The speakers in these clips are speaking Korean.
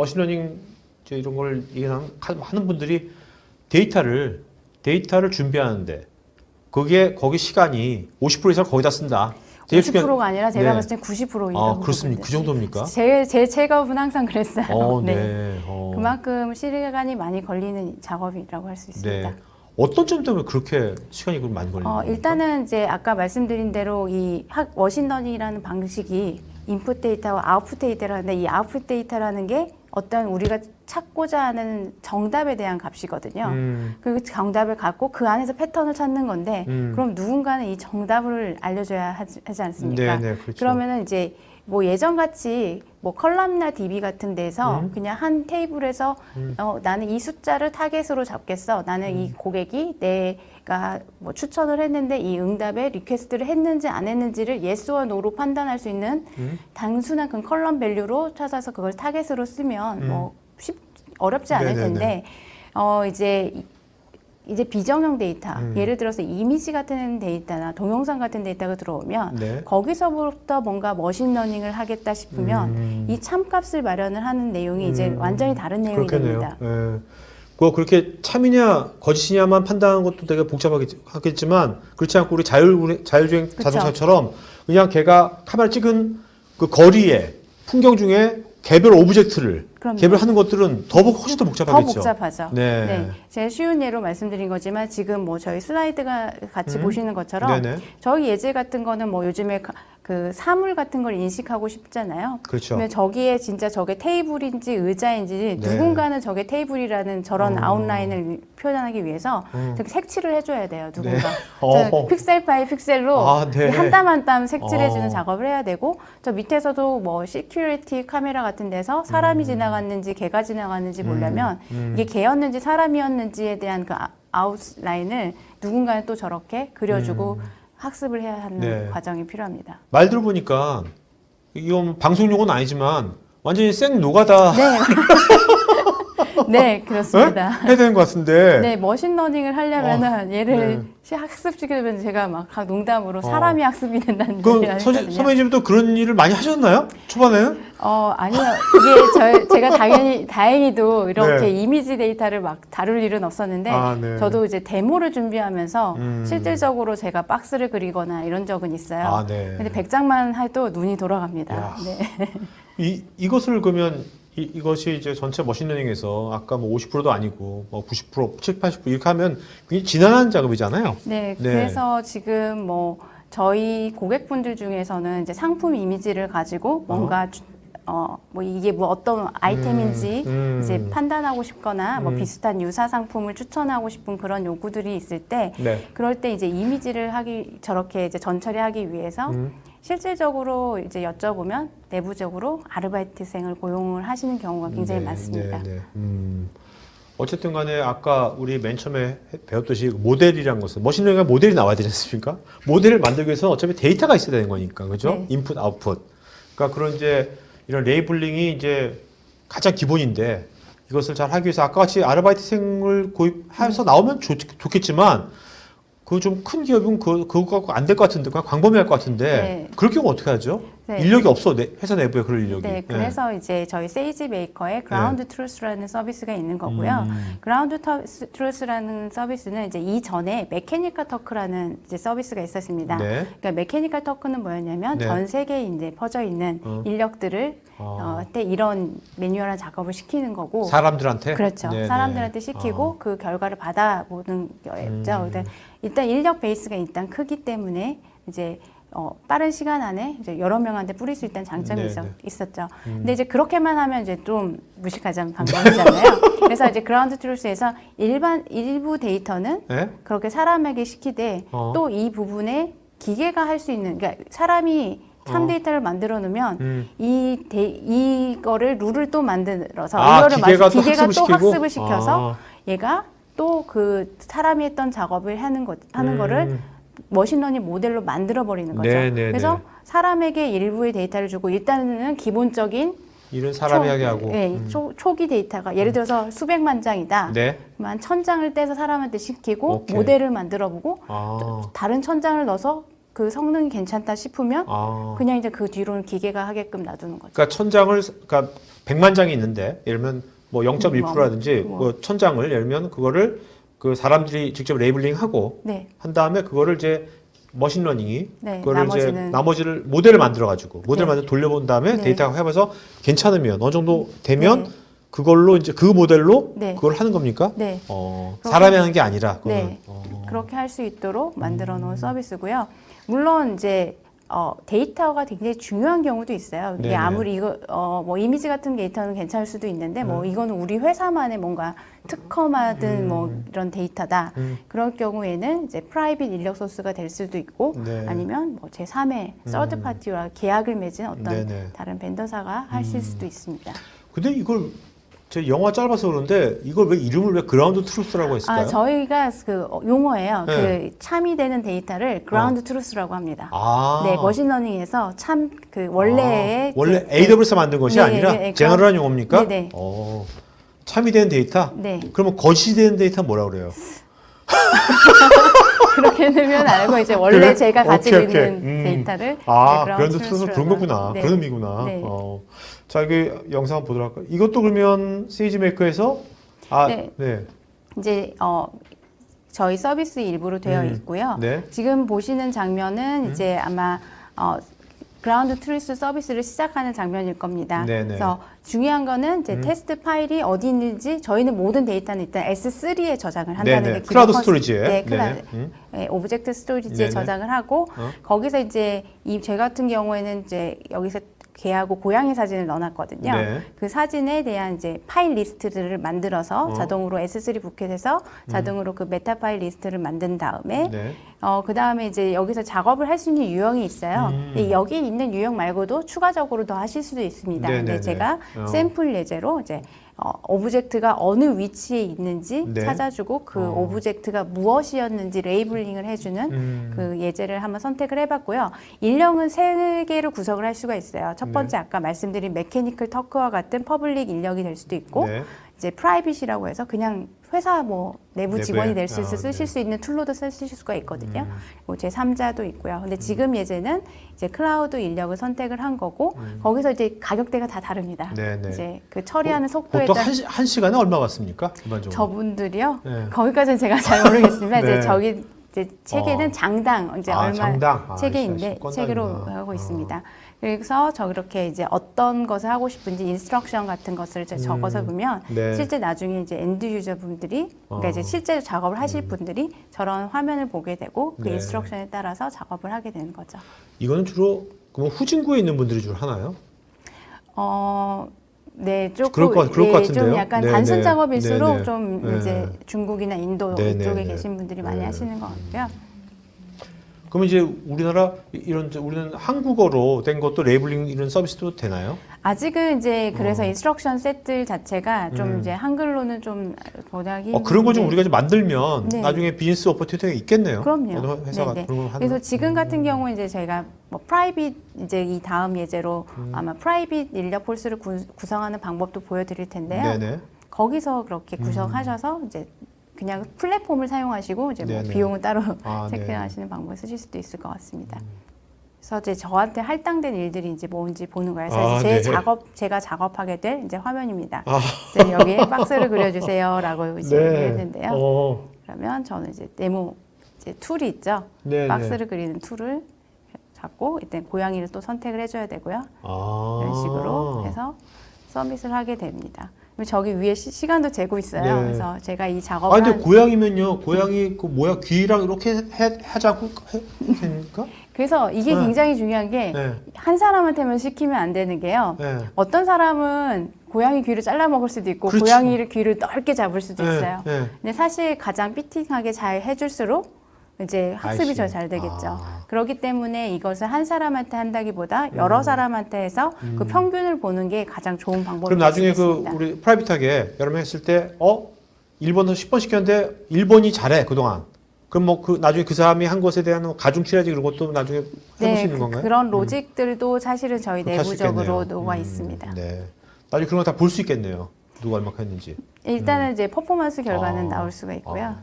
머신러닝 이런 걸 이해하는 하는 분들이 데이터를 데이터를 준비하는데 그게 거기 시간이 50% 이상 거기다 쓴다. 제일 중요한- 50%가 아니라 제가 네. 봤을 때 90% 이상. 아 그렇습니까? 그 정도입니까? 제, 제 체감은 항상 그랬어요. 어, 네. 네. 어. 그만큼 시간이 많이 걸리는 작업이라고 할 수 있습니다. 네. 어떤 점 때문에 그렇게 시간이 그럼 많이 걸리는 어? 일단은 이제 아까 말씀드린 대로 이 학, 머신러닝이라는 방식이 인풋 데이터와 아웃풋 데이터라는데 이 아웃풋 데이터라는 게 어떤 우리가 찾고자 하는 정답에 대한 값이거든요. 음, 그 정답을 갖고 그 안에서 패턴을 찾는 건데 음. 그럼 누군가는 이 정답을 알려줘야 하지, 하지 않습니까? 네, 네, 그렇죠. 그러면은 이제 뭐 예전 같이 뭐 컬럼나 DB 같은 데서 음. 그냥 한 테이블에서 음. 어, 나는 이 숫자를 타겟으로 잡겠어. 나는 이 고객이 내가 뭐 추천을 했는데 이 응답에 리퀘스트를 했는지 안 했는지를 예스와 노로 판단할 수 있는 음. 단순한 그 컬럼 밸류로 찾아서 그걸 타겟으로 쓰면 음. 뭐 쉽, 어렵지 않을 네네네. 텐데 어 이제 이- 이제 비정형 데이터 음. 예를 들어서 이미지 같은 데이터나 동영상 같은 데이터가 들어오면 네. 거기서부터 뭔가 머신러닝을 하겠다 싶으면 음. 이 참값을 마련을 하는 내용이 이제 음. 완전히 다른 내용이 그렇겠네요. 됩니다. 예. 그거 그렇게 참이냐 거짓이냐만 판단하는 것도 되게 복잡하겠지만 그렇지 않고 우리 자율 자율주행 그쵸. 자동차처럼 그냥 걔가 카메라 찍은 그 거리에 풍경 중에 개별 오브젝트를 그럼요. 개별하는 것들은 더 복- 훨씬 더더 복잡하겠죠. 복잡하죠. 네. 제가 쉬운 예로 말씀드린 거지만 지금 뭐 저희 슬라이드가 같이 음. 보시는 것처럼 네네. 저희 예제 같은 거는 뭐 요즘에 가- 그 사물 같은 걸 인식하고 싶잖아요. 그렇죠. 그러면 저기에 진짜 저게 테이블인지 의자인지 네. 누군가는 저게 테이블이라는 저런 음. 아웃라인을 표현하기 위해서 음. 되게 색칠을 해줘야 돼요 누군가. 네. 저 어. 픽셀 바이 픽셀로 아, 네. 한땀 한 땀 색칠해주는 어. 작업을 해야 되고 저 밑에서도 뭐 시큐리티 카메라 같은 데서 사람이 지나갔는지 개가 지나갔는지 보려면 음. 이게 개였는지 사람이었는지에 대한 그 아- 아웃라인을 누군가는 또 저렇게 그려주고 학습을 해야 하는 음. 네. 과정이 필요합니다. 말 들어보니까 이건 방송용은 아니지만 완전히 생 노가다 네. 네, 그렇습니다. 해야 되는 것 같은데. 네, 머신러닝을 하려면은 얘를 네. 시- 학습시키려면 제가 막 농담으로 어. 사람이 학습이 된다는 그 얘기를 선- 했거든요. 선배님도 그런 일을 많이 하셨나요? 초반에는? 어, 아니요. 이게 저, 제가 당연히, 다행히도 이렇게 네. 이미지 데이터를 막 다룰 일은 없었는데, 아, 네. 저도 이제 데모를 준비하면서 음. 실질적으로 제가 박스를 그리거나 이런 적은 있어요. 아, 네. 근데 100장만 해도 눈이 돌아갑니다. 야. 네. 이 이것을 그러면 이, 이것이 이제 전체 머신러닝에서 아까 뭐 50%도 아니고 뭐 90%, 7, 80% 이렇게 하면 굉장히 지난한 작업이잖아요. 네, 네. 그래서 지금 뭐 저희 고객분들 중에서는 이제 상품 이미지를 가지고 뭔가 주- 어, 뭐 이게 뭐 어떤 아이템인지 음, 음. 이제 판단하고 싶거나 뭐 음. 비슷한 유사 상품을 추천하고 싶은 그런 요구들이 있을 때 네. 그럴 때 이제 이미지를 하기 저렇게 이제 전처리하기 위해서 음. 실질적으로 이제 여쭤보면 내부적으로 아르바이트생을 고용을 하시는 경우가 굉장히 네, 많습니다. 네, 네. 음. 어쨌든 간에 아까 우리 맨 처음에 해- 배웠듯이 모델이란 것은 머신러닝과 모델이 나와야 되지 않습니까? 모델을 만들기 위해서 어차피 데이터가 있어야 되는 거니까. 그죠? 네. 인풋, 아웃풋. 그러니까 그런 이제 이런 레이블링이 이제 가장 기본인데 이것을 잘 하기 위해서 아까 같이 아르바이트생을 음. 고입해서 나오면 좋, 좋겠지만 그 좀 큰 기업은 그, 그거 갖고 안 될 것 같은데, 그냥 광범위할 것 같은데, 네. 그럴 경우 어떻게 하죠? 네. 인력이 없어, 내- 회사 내부에 그럴 인력이. 네, 그래서 이제 저희 세이지 메이커에 그라운드 트루스라는 서비스가 있는 거고요. 음. 그라운드 터- 트루스라는 서비스는 이제 이전에 메케니컬 터크라는 이제 서비스가 있었습니다. 네. 그러니까 메케니컬 터크는 뭐였냐면 네. 전 세계에 이제 퍼져 있는 어. 인력들을 아. 어, 때 이런 매뉴얼한 작업을 시키는 거고 사람들한테? 그렇죠. 네네. 사람들한테 시키고 어. 그 결과를 받아보는 거였죠. 음. 일단 인력 베이스가 일단 크기 때문에 이제 어, 빠른 시간 안에 이제 여러 명한테 뿌릴 수 있다는 장점이 네네. 있었, 있었죠. 음. 근데 이제 그렇게만 하면 이제 좀 무식하자는 방법이잖아요. 그래서 이제 그라운드 트루스에서 일반 일부 데이터는 네? 그렇게 사람에게 시키되 어. 또이 부분에 기계가 할 수 있는 그러니까 사람이 참 어. 데이터를 만들어 놓으면 음. 이 데, 이거를 룰을 또 만들어서 아, 이거를 기계가 마치 또 기계가 학습을 또? 학습을 시켜서 아. 얘가 또 그 사람이 했던 작업을 하는 것 하는 음. 거를 머신러닝 모델로 만들어 버리는 거죠. 네, 네, 그래서 네. 사람에게 일부의 데이터를 주고 일단은 기본적인 일은 사람이 초- 하게 하고. 네, 음. 초, 초기 데이터가 예를 들어서 수백만 장이다. 네. 그만 천 장을 떼서 사람한테 시키고 오케이. 모델을 만들어 보고 아. 다른 천 장을 넣어서 그 성능이 괜찮다 싶으면 아. 그냥 이제 그 뒤로는 기계가 하게끔 놔두는 거죠. 그러니까 천장을 그러니까 100만 장이 있는데 예를 들면 뭐 0.1%라든지 뭐. 뭐 천장을 예를 들면 그거를 그 사람들이 직접 레이블링하고 네, 한 다음에 그거를 이제 머신러닝이 네, 그거를 이제 나머지는 나머지를 모델을 만들어 가지고 모델을 네. 만들어 돌려본 다음에 네. 데이터가 해봐서 괜찮으면 어느 정도 되면 네. 그걸로 이제 그 모델로 네. 그걸 하는 겁니까? 네. 어, 사람이 하는 게 아니라 그거는. 네. 어. 그렇게 할 수 있도록 만들어 놓은 서비스고요. 물론 이제 어, 데이터가 굉장히 중요한 경우도 있어요. 이게 네네. 아무리 이거 어, 뭐 이미지 같은 데이터는 괜찮을 수도 있는데 뭐 이거는 우리 회사만의 뭔가 특허마든 뭐 이런 데이터다. 음. 그럴 경우에는 이제 프라이빗 인력 소스가 될 수도 있고 네. 아니면 뭐 제3의 서드 파티와 계약을 맺은 어떤 네네. 다른 벤더사가 하실 수도 있습니다. 근데 이걸 제 영화 짧아서 그런데 이걸 왜 이름을 왜 그라운드 트루스라고 했을까요? 아, 저희가 그 어, 용어예요. 네. 그 참이 되는 데이터를 그라운드 트루스라고 합니다. 아. 네, 머신러닝에서 참 그 원래의 아, 원래 그, AWS 만든 것이 네, 아니라 네, 네, 제너럴한 용어입니까? 네, 네. 어. 참이 되는 데이터? 네 그러면 거시 되는 데이터 뭐라 그래요? 그렇게 넣으면 알고 이제 원래 그래? 제가 가지고 오케이, 오케이. 있는 음. 데이터를 아, 그라운드 트루스 그런 거구나. 네. 그런 의미구나. 네. 어. 자, 이게 영상 보도록 할까요? 이것도 그러면 세이지 메이커에서 아, 네. 네. 네. 이제 어 저희 서비스 일부로 되어 음. 있고요. 네. 지금 보시는 장면은 이제 아마 어 그라운드 트루스 서비스를 시작하는 장면일 겁니다. 네네. 그래서 중요한 거는 이제 음. 테스트 파일이 어디 있는지 저희는 모든 데이터는 일단 S3에 저장을 한다는 네네. 게 클라우드 스토리지에. 네, 클라, 네네. 음. 네, 오브젝트 스토리지에 네네. 저장을 하고 어. 거기서 이제 이 제 같은 경우에는 이제 여기서 개하고 고양이 사진을 넣어놨거든요. 네. 그 사진에 대한 이제 파일 리스트들을 만들어서 어. 자동으로 S3 부켓에서 자동으로 그 메타 파일 리스트를 만든 다음에 네. 어, 그 다음에 이제 여기서 작업을 할 수 있는 유형이 있어요. 음. 이 여기 있는 유형 말고도 추가적으로 더 하실 수도 있습니다. 네네네. 근데 제가 어. 샘플 예제로 이제 어, 오브젝트가 어느 위치에 있는지 네. 찾아주고 그 어. 오브젝트가 무엇이었는지 레이블링을 해주는 음. 그 예제를 한번 선택을 해봤고요. 인력은 세 개로 구성을 할 수가 있어요. 첫 번째 아까 말씀드린 메케니컬 터크와 같은 퍼블릭 인력이 될 수도 있고 네. 이제 프라이빗이라고 해서 그냥 회사 뭐 내부? 직원이 될수 있어 아, 쓰실 네. 수 있는 툴로도 쓰실 수가 있거든요. 음. 뭐 제 3자도 있고요. 근데 지금 예제는 이제 클라우드 인력을 선택을 한 거고 거기서 이제 가격대가 다 다릅니다. 음. 네네. 이제 그 처리하는 속도에 보통 따라 한, 시, 한 시간에 얼마 받습니까? 저분들이요. 네. 거기까지는 제가 잘 모르겠습니다. 네. 이제 저기 이제 체계는 어. 장당 이제 아, 얼마 장당. 아, 체계인데 시간 체계로. 하고 어. 있습니다. 그래서 저렇게 이제 어떤 것을 하고 싶은지 인스트럭션 같은 것을 이제 적어서 보면 네. 실제 나중에 이제 엔드 유저 분들이 그러니까 어. 이제 실제로 작업을 하실 분들이 저런 화면을 보게 되고 그 네. 인스트럭션에 따라서 작업을 하게 되는 거죠. 이거는 주로 그러면 후진구에 있는 분들이 주로 하나요? 어, 네, 조금 그럴 것 같- 그럴 것 좀. 약간 네, 단순 네. 작업일수록 네, 네. 좀 네. 이제 중국이나 인도 네, 네, 이쪽에 네. 계신 분들이 많이 네. 하시는 것 같고요. 그러면 이제 우리나라 이- 이런 우리는 한국어로 된 것도 레이블링 이런 서비스도 되나요? 아직은 이제 그래서 어. 인스트럭션 셋들 자체가 좀 음. 이제 한글로는 좀 보다기 어, 그런 거 좀 우리가 좀 만들면 네. 나중에 비즈니스 오퍼튜티가 있겠네요. 그럼요. 회사가 네네. 그런 걸 하는. 그래서 지금 같은 경우 이제 저희가 뭐 프라이빗 이제 이 다음 예제로 음. 아마 프라이빗 인력 폴스를 구, 구성하는 방법도 보여드릴 텐데요. 네네. 거기서 그렇게 구성하셔서 이제 그냥 플랫폼을 사용하시고 이제 뭐. 비용은 따로 아, 네. 체크하시는 방법을 쓰실 수도 있을 것 같습니다. 그래서 이제 저한테 할당된 일들이 이제 뭔지 보는 거예요. 그래서 아, 제 네. 작업 제가 작업하게 될 이제 화면입니다. 아. 이제 여기에 박스를 그려주세요라고 이제 얘기했는데요. 어. 그러면 저는 이제 네모 이제 툴이 있죠. 네. 박스를 그리는 툴을 잡고 일단 고양이를 또 선택을 해줘야 되고요. 아. 이런 식으로 해서 서밋을 하게 됩니다. 저기 위에 시, 간도 재고 있어요. 네. 그래서 제가 이아 작업을 근데 한- 고양이면요 고양이 그 뭐야 귀랑 이렇게 해, 해, 됩니까? 그래서 이게 네. 굉장히 중요한 게한 네. 사람한테만 시키면 안 되는 게요. 네. 어떤 사람은 고양이 귀를 잘라 먹을 수도 있고 그렇죠. 고양이를 귀를 넓게 잡을 수도 네, 있어요. 네. 근데 사실 가장 피팅하게 잘 해줄수록 이제 학습이. 더 잘 되겠죠. 아. 그렇기 때문에 이것을 한 사람한테 한다기보다 여러 사람한테 해서 그 평균을 보는 게 가장 좋은 방법이 음. 그럼 나중에 그. 우리 프라이빗하게 여러 명 했을 때 어? 1번에서 10번 시켰는데 1번이 잘해 그동안. 그럼 뭐 그 나중에 그 사람이 한 것에 대한 뭐 가중 치라지 그런 것도 나중에 해볼 수 네, 있는 그, 건가요? 그런 로직들도 사실은 저희 내부적으로. 녹아 음, 있습니다. 네. 나중에 그런 거 다 볼 수 있겠네요. 누가 얼마큼 했는지. 일단은 이제 퍼포먼스 결과는 아, 나올 수가 있고요.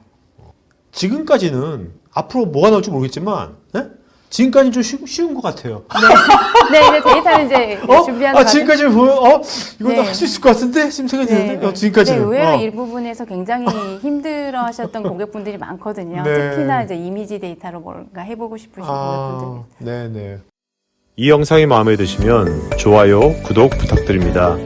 지금까지는 앞으로 뭐가 나올지 모르겠지만 예? 지금까지 좀 쉬, 쉬운 것 같아요. 네, 이제 데이터를 이제 어? 준비하는 아, 지금까지 보면, 어? 이거 네. 할수 있을 것 같은데? 지금 생각이 드는데? 어, 지금까지는. 네, 의외로 어. 일부분에서 굉장히 힘들어 하셨던 고객분들이 많거든요. 네. 특히나 이제 이미지 데이터로 뭔가 해보고 싶으신 고객분들. 아, 네네. 이 영상이 마음에 드시면 좋아요, 구독 부탁드립니다.